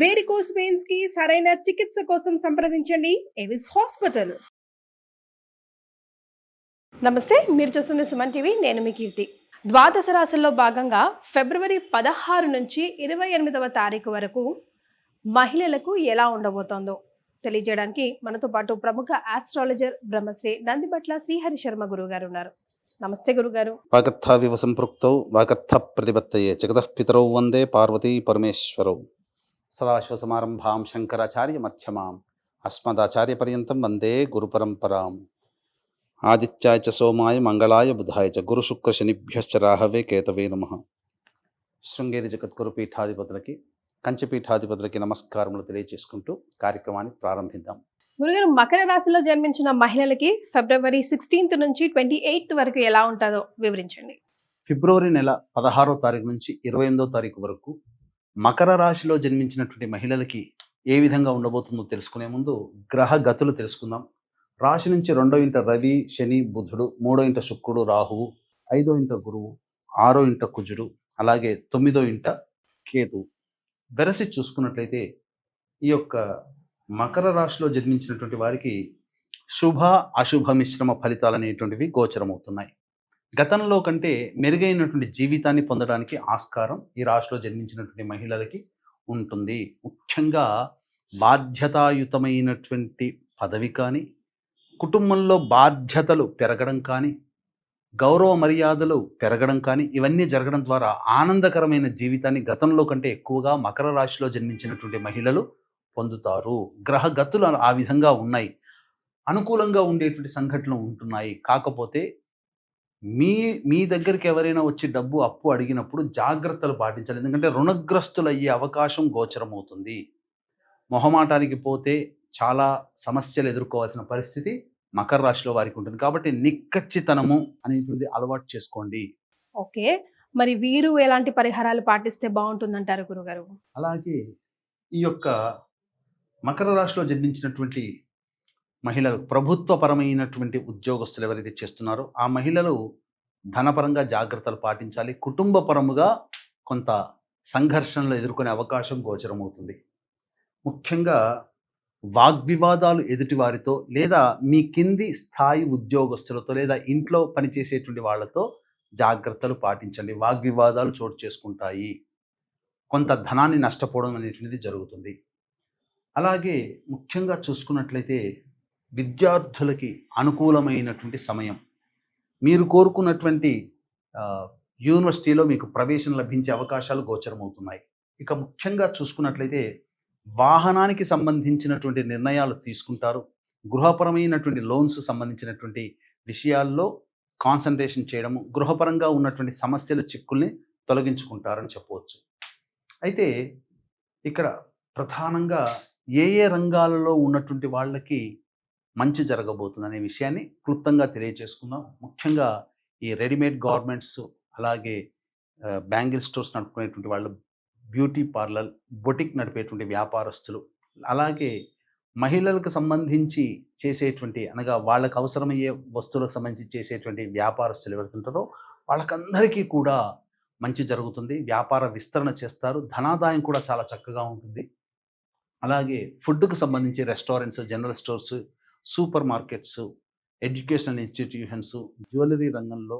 Varicose వెయిన్స్కి సరైన చికిత్స కోసం సంప్రదించండి. ఎవిస్ హాస్పిటల్ నమస్తే మీరు చూస్తుంది సుమన్ టీవీ నేను మీ కీర్తి. ద్వాదశ రాశుల్లో భాగంగా ఫిబ్రవరి పదహారు నుంచి ఇరవై ఎనిమిదవ తారీఖు వరకు మహిళలకు ఎలా ఉండబోతోందో తెలియజేయడానికి మనతో పాటు ప్రముఖ ఆస్ట్రాలజర్ బ్రహ్మశ్రీ నందిబట్ల శ్రీహరి శర్మ గురువు గారు ఉన్నారు. నమస్తే గురుగారు. వాగర్థావివ సంపృక్తౌ వాగర్థ ప్రతిపత్తయే జగతః పితరౌ వందే పార్వతీ పరమేశ్వరౌ. సదాశివసమారంభాం శంకరాచార్య మధ్యమాం అస్మదాచార్యపర్యంతం వందే గురుపరంపరాం. ఆదిత్యాయ చ సోమాయ మంగళాయ బుధాయ చ గురుశుక్రశనిభ్యశ్చ రాహవే కేతవే నమ. శృంగేరి జగద్గురు పీఠాధిపతులకి కంచి పీఠాధిపతులకి నమస్కారములు తెలియజేసుకుంటూ కార్యక్రమాన్ని ప్రారంభిద్దాం. గురుగారు మకర రాశిలో జన్మించిన మహిళలకి ఫిబ్రవరి సిక్స్టీన్త్ నుంచి ట్వంటీ ఎయిత్ వరకు ఎలా ఉంటుందో వివరించండి. ఫిబ్రవరి నెల పదహారో తారీఖు నుంచి ఇరవై ఎనిమిదో తారీఖు వరకు మకర రాశిలో జన్మించినటువంటి మహిళలకి ఏ విధంగా ఉండబోతుందో తెలుసుకునే ముందు గ్రహ గతులు తెలుసుకుందాం. రాశి నుంచి రెండో ఇంట రవి శని బుధుడు మూడో ఇంట శుక్రుడు రాహువు ఐదో ఇంట గురువు ఆరో ఇంట కుజుడు అలాగే తొమ్మిదో ఇంట కేతు వెరసి చూసుకున్నట్లయితే ఈ యొక్క మకర రాశిలో జన్మించినటువంటి వారికి శుభ అశుభ మిశ్రమ ఫలితాలు అనేటువంటివి గోచరమవుతున్నాయి. గతంలో కంటే మెరుగైనటువంటి జీవితాన్ని పొందడానికి ఆస్కారం ఈ రాశిలో జన్మించినటువంటి మహిళలకి ఉంటుంది. ముఖ్యంగా బాధ్యతాయుతమైనటువంటి పదవి కానీ కుటుంబంలో బాధ్యతలు పెరగడం కానీ గౌరవ మర్యాదలు పెరగడం కానీ ఇవన్నీ జరగడం ద్వారా ఆనందకరమైన జీవితాన్ని గతంలో కంటే ఎక్కువగా మకర రాశిలో జన్మించినటువంటి మహిళలు పొందుతారు. గ్రహ గతులు ఆ విధంగా ఉన్నాయి. అనుకూలంగా ఉండేటువంటి సంఘటనలు ఉంటున్నాయి. కాకపోతే మీ మీ దగ్గరికి ఎవరైనా వచ్చి డబ్బు అప్పు అడిగినప్పుడు జాగ్రత్తలు పాటించాలి. ఎందుకంటే రుణగ్రస్తులు అయ్యే అవకాశం గోచరమవుతుంది. మొహమాటానికి పోతే చాలా సమస్యలు ఎదుర్కోవాల్సిన పరిస్థితి మకర రాశిలో వారికి ఉంటుంది. కాబట్టి నిక్కచ్చితనము అనేటువంటిది అలవాటు చేసుకోండి. ఓకే. మరి వీరు ఎలాంటి పరిహారాలు పాటిస్తే బాగుంటుందంటారు గురుగారు? అలాగే ఈ యొక్క మకర రాశిలో జన్మించినటువంటి మహిళలు ప్రభుత్వపరమైనటువంటి ఉద్యోగస్తులు ఎవరైతే చేస్తున్నారో ఆ మహిళలు ధనపరంగా జాగ్రత్తలు పాటించాలి. కుటుంబపరముగా కొంత సంఘర్షణలు ఎదుర్కొనే అవకాశం గోచరమవుతుంది. ముఖ్యంగా వాగ్వివాదాలు ఎదుటివారితో లేదా మీ కింది స్థాయి ఉద్యోగస్తులతో లేదా ఇంట్లో పనిచేసేటువంటి వాళ్ళతో జాగ్రత్తలు పాటించండి. వాగ్వివాదాలు చోటు చేసుకుంటాయి. కొంత ధనాన్ని నష్టపోవడం అనేటువంటిది జరుగుతుంది. అలాగే ముఖ్యంగా చూసుకున్నట్లయితే విద్యార్థులకి అనుకూలమైనటువంటి సమయం. మీరు కోరుకున్నటువంటి యూనివర్సిటీలో మీకు ప్రవేశం లభించే అవకాశాలు గోచరమవుతున్నాయి. ఇక ముఖ్యంగా చూసుకున్నట్లయితే వాహనానికి సంబంధించినటువంటి నిర్ణయాలు తీసుకుంటారు. గృహపరమైనటువంటి లోన్స్ సంబంధించినటువంటి విషయాల్లో కాన్సన్ట్రేషన్ చేయడము గృహపరంగా ఉన్నటువంటి సమస్యల చిక్కుల్ని తొలగించుకుంటారని చెప్పవచ్చు. అయితే ఇక్కడ ప్రధానంగా ఏ ఏ రంగాలలో ఉన్నటువంటి వాళ్ళకి మంచి జరగబోతుంది అనే విషయాన్ని క్లుప్తంగా తెలియజేసుకుందాం. ముఖ్యంగా ఈ రెడీమేడ్ గార్మెంట్స్ అలాగే బ్యాంగిల్ స్టోర్స్ నడుపుకునేటువంటి వాళ్ళు బ్యూటీ పార్లర్ బొటిక్ నడిపేటువంటి వ్యాపారస్తులు అలాగే మహిళలకు సంబంధించి చేసేటువంటి అనగా వాళ్ళకు అవసరమయ్యే వస్తువులకు సంబంధించి చేసేటువంటి వ్యాపారస్తులు ఎవరుతుంటారో వాళ్ళకందరికీ కూడా మంచి జరుగుతుంది. వ్యాపార విస్తరణ చేస్తారు. ధనాదాయం కూడా చాలా చక్కగా ఉంటుంది. అలాగే ఫుడ్కు సంబంధించి restaurants general stores supermarkets educational institutions jewellery రంగంలో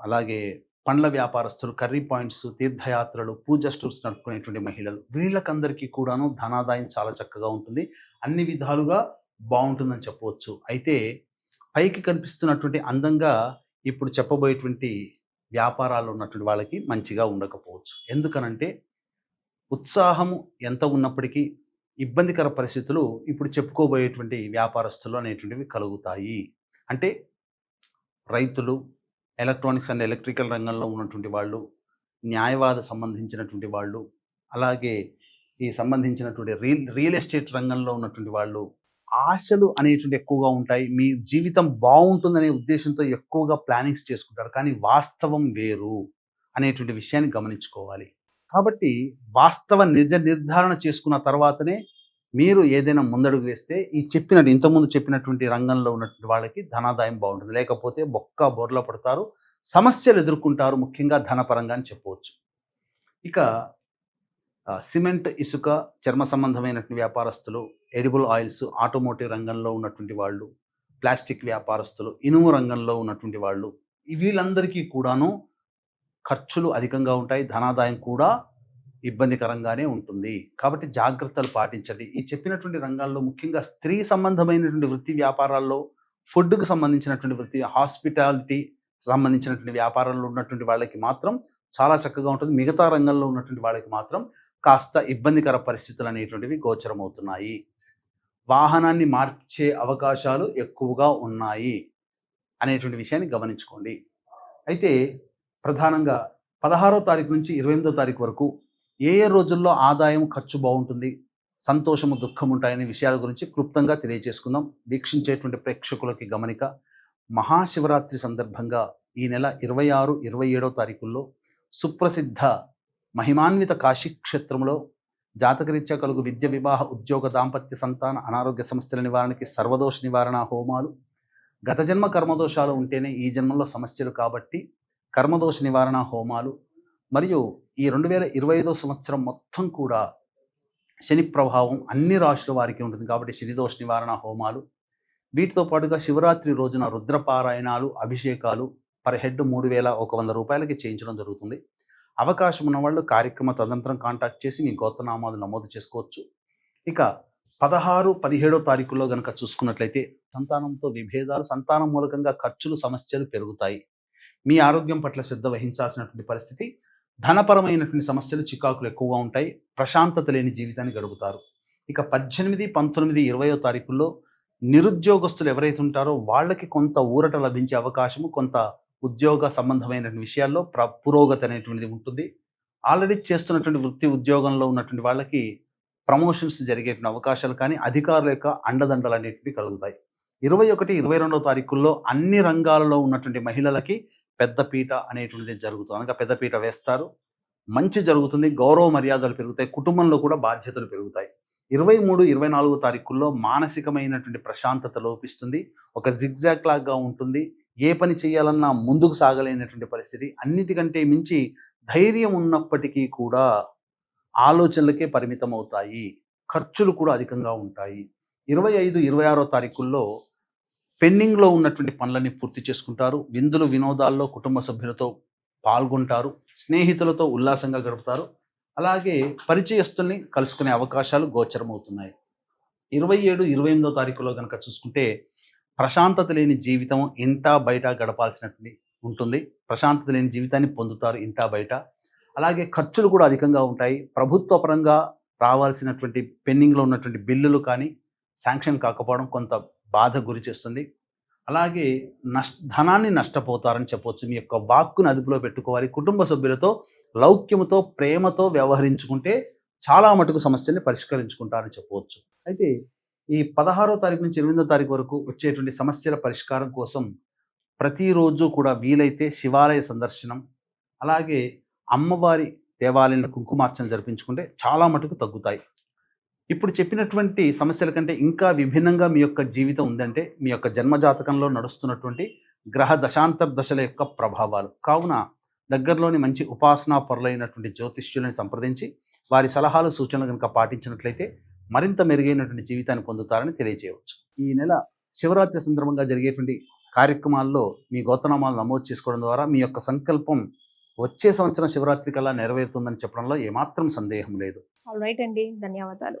అలాగే పండ్ల వ్యాపారస్తులు కర్రీ పాయింట్స్ తీర్థయాత్రలు పూజ స్టోర్స్ నడుపుకునేటువంటి మహిళలు వీళ్ళకందరికీ కూడాను ధనాదాయం చాలా చక్కగా ఉంటుంది. అన్ని విధాలుగా బాగుంటుందని చెప్పవచ్చు. అయితే పైకి కనిపిస్తున్నటువంటి అందంగా ఇప్పుడు చెప్పబోయేటువంటి వ్యాపారాలు ఉన్నటువంటి వాళ్ళకి మంచిగా ఉండకపోవచ్చు. ఎందుకనంటే ఉత్సాహము ఎంత ఉన్నప్పటికీ ఇబ్బందికర పరిస్థితులు ఇప్పుడు చెప్పుకోబోయేటువంటి వ్యాపారస్తులు అనేటువంటివి కలుగుతాయి. అంటే రైతులు ఎలక్ట్రానిక్స్ అండ్ ఎలక్ట్రికల్ రంగంలో ఉన్నటువంటి వాళ్ళు న్యాయవాద సంబంధించినటువంటి వాళ్ళు అలాగే ఈ సంబంధించినటువంటి రియల్ రియల్ ఎస్టేట్ రంగంలో ఉన్నటువంటి వాళ్ళు ఆశలు అనేటువంటి ఎక్కువగా ఉంటాయి. మీ జీవితం బాగుంటుందనే ఉద్దేశంతో ఎక్కువగా ప్లానింగ్స్ చేసుకుంటారు. కానీ వాస్తవం వేరు అనేటువంటి విషయాన్ని గమనించుకోవాలి. కాబట్టి వాస్తవ నిజ నిర్ధారణ చేసుకున్న తర్వాతనే మీరు ఏదైనా ముందడుగు వేస్తే ఈ చెప్పినట్టు ఇంతకుముందు చెప్పినటువంటి రంగంలో ఉన్నటువంటి వాళ్ళకి ధనాదాయం బాగుంటుంది. లేకపోతే బొక్క బోర్ల పడతారు. సమస్యలు ఎదుర్కొంటారు. ముఖ్యంగా ధనపరంగా అని చెప్పవచ్చు. ఇక సిమెంట్ ఇసుక చర్మ సంబంధమైనటువంటి వ్యాపారస్తులు ఎడిబుల్ ఆయిల్స్ ఆటోమోటివ్ రంగంలో ఉన్నటువంటి వాళ్ళు ప్లాస్టిక్ వ్యాపారస్తులు ఇనుము రంగంలో ఉన్నటువంటి వాళ్ళు వీళ్ళందరికీ కూడాను ఖర్చులు అధికంగా ఉంటాయి ధనాదాయం కూడా ఇబ్బందికరంగానే ఉంటుంది. కాబట్టి జాగ్రత్తలు పాటించండి. ఈ చెప్పినటువంటి రంగాల్లో ముఖ్యంగా స్త్రీ సంబంధమైనటువంటి వృత్తి వ్యాపారాల్లో ఫుడ్కు సంబంధించినటువంటి వృత్తి హాస్పిటాలిటీ సంబంధించినటువంటి వ్యాపారాల్లో ఉన్నటువంటి వాళ్ళకి మాత్రం చాలా చక్కగా ఉంటుంది. మిగతా రంగంలో ఉన్నటువంటి వాళ్ళకి మాత్రం కాస్త ఇబ్బందికర పరిస్థితులు అనేటువంటివి గోచరమవుతున్నాయి. వాహనాన్ని మార్చే అవకాశాలు ఎక్కువగా ఉన్నాయి అనేటువంటి విషయాన్ని గమనించుకోండి. అయితే ప్రధానంగా పదహారో తారీఖు నుంచి ఇరవై ఎనిమిదో తారీఖు వరకు ఏ ఏ రోజుల్లో ఆదాయం ఖర్చు బాగుంటుంది సంతోషము దుఃఖం ఉంటాయనే విషయాల గురించి క్లుప్తంగా తెలియజేసుకుందాం. వీక్షించేటువంటి ప్రేక్షకులకి గమనిక మహాశివరాత్రి సందర్భంగా ఈ నెల ఇరవై ఆరు ఇరవై ఏడో తారీఖుల్లో సుప్రసిద్ధ మహిమాన్విత కాశీ క్షేత్రంలో జాతకరీత్యా కలుగు విద్య వివాహ ఉద్యోగ దాంపత్య సంతాన అనారోగ్య సమస్యల నివారణకి సర్వదోష నివారణ హోమాలు. గత జన్మ కర్మదోషాలు ఉంటేనే ఈ జన్మలో సమస్యలు కాబట్టి కర్మదోష నివారణ హోమాలు మరియు ఈ రెండు వేల ఇరవై ఐదో సంవత్సరం మొత్తం కూడా శని ప్రభావం అన్ని రాశుల వారికి ఉంటుంది కాబట్టి శనిదోష నివారణ హోమాలు. వీటితో పాటుగా శివరాత్రి రోజున రుద్రపారాయణాలు అభిషేకాలు పర్ హెడ్ మూడు వేల ఒక వంద రూపాయలకి చేయించడం జరుగుతుంది. అవకాశం ఉన్న వాళ్ళు కార్యక్రమ తదంతరం కాంటాక్ట్ చేసి మీ గోత్రనామాలు నమోదు చేసుకోవచ్చు. ఇక పదహారు పదిహేడో తారీఖుల్లో కనుక చూసుకున్నట్లయితే సంతానంతో విభేదాలు సంతానం మూలకంగా ఖర్చులు సమస్యలు పెరుగుతాయి. మీ ఆరోగ్యం పట్ల శ్రద్ధ వహించాల్సినటువంటి పరిస్థితి ధనపరమైనటువంటి సమస్యలు చికాకులు ఎక్కువగా ఉంటాయి ప్రశాంతత లేని జీవితాన్ని గడుపుతారు. ఇక పద్దెనిమిది పంతొమ్మిది ఇరవయో తారీఖుల్లో నిరుద్యోగస్తులు ఎవరైతే ఉంటారో వాళ్ళకి కొంత ఊరట లభించే అవకాశము కొంత ఉద్యోగ సంబంధమైనటువంటి విషయాల్లో ప్ర పురోగతి అనేటువంటిది ఉంటుంది. ఆల్రెడీ చేస్తున్నటువంటి వృత్తి ఉద్యోగంలో ఉన్నటువంటి వాళ్ళకి ప్రమోషన్స్ జరిగేటువంటి అవకాశాలు కానీ అధికారుల యొక్క అండదండలు అనేటివి కలుగుతాయి. ఇరవై ఒకటి ఇరవై రెండవ తారీఖుల్లో అన్ని రంగాలలో ఉన్నటువంటి మహిళలకి పెద్దపీట అనేటువంటిది జరుగుతుంది. అనగా పెద్దపీట వేస్తారు. మంచి జరుగుతుంది. గౌరవ మర్యాదలు పెరుగుతాయి. కుటుంబంలో కూడా బాధ్యతలు పెరుగుతాయి. ఇరవై మూడు ఇరవై నాలుగు తారీఖుల్లో మానసికమైనటువంటి ప్రశాంతత లోపిస్తుంది. ఒక జిగ్జాక్ లాగా ఉంటుంది. ఏ పని చేయాలన్నా ముందుకు సాగలేనటువంటి పరిస్థితి. అన్నిటికంటే మించి ధైర్యం ఉన్నప్పటికీ కూడా ఆలోచనలకే పరిమితం అవుతాయి ఖర్చులు కూడా అధికంగా ఉంటాయి. ఇరవై ఐదు ఇరవై ఆరో తారీఖుల్లో పెండింగ్లో ఉన్నటువంటి పనులన్నీ పూర్తి చేసుకుంటారు. విందులు వినోదాల్లో కుటుంబ సభ్యులతో పాల్గొంటారు. స్నేహితులతో ఉల్లాసంగా గడుపుతారు. అలాగే పరిచయస్తుల్ని కలుసుకునే అవకాశాలు గోచరమవుతున్నాయి. ఇరవై ఏడు ఇరవై ఎనిమిదో తారీఖులో కనుక చూసుకుంటే ప్రశాంతత లేని జీవితం ఇంత బయట గడపాల్సినటువంటి ఉంటుంది. ప్రశాంతత లేని జీవితాన్ని పొందుతారు ఇంత బయట. అలాగే ఖర్చులు కూడా అధికంగా ఉంటాయి. ప్రభుత్వ పరంగా రావాల్సినటువంటి పెండింగ్లో ఉన్నటువంటి బిల్లులు కానీ శాంక్షన్ కాకపోవడం కొంత బాధ గురి చేస్తుంది. అలాగే నష్ ధనాన్ని నష్టపోతారని చెప్పవచ్చు మీ యొక్క వాక్కును అదుపులో పెట్టుకోవాలి. కుటుంబ సభ్యులతో లౌక్యముతో ప్రేమతో వ్యవహరించుకుంటే చాలా మటుకు సమస్యల్ని పరిష్కరించుకుంటారని చెప్పవచ్చు అయితే ఈ పదహారో తారీఖు నుంచి ఎనిమిదో తారీఖు వరకు వచ్చేటువంటి సమస్యల పరిష్కారం కోసం ప్రతిరోజు కూడా వీలైతే శివాలయ సందర్శనం అలాగే అమ్మవారి దేవాలయంలో కుంకుమార్చన జరిపించుకుంటే చాలా మటుకు తగ్గుతాయి. ఇప్పుడు చెప్పినటువంటి సమస్యల కంటే ఇంకా విభిన్నంగా మీ యొక్క జీవితం ఉందంటే మీ యొక్క జన్మజాతకంలో నడుస్తున్నటువంటి గ్రహ దశాంతర దశల యొక్క ప్రభావాలు. కావున దగ్గరలోని మంచి ఉపాసనా పరులైనటువంటి జ్యోతిష్యులను సంప్రదించి వారి సలహాలు సూచనలు కనుక పాటించినట్లయితే మరింత మెరుగైనటువంటి జీవితాన్ని పొందుతారని తెలియజేయవచ్చు. ఈ నెల శివరాత్రి సందర్భంగా జరిగేటువంటి కార్యక్రమాల్లో మీ గోతనామాలు నమోదు చేసుకోవడం ద్వారా మీ యొక్క సంకల్పం వచ్చే సంవత్సరం శివరాత్రి కల్లా నెరవేరుతుందని చెప్పడంలో ఏమాత్రం సందేహం లేదు. రైట్ అండి. ధన్యవాదాలు.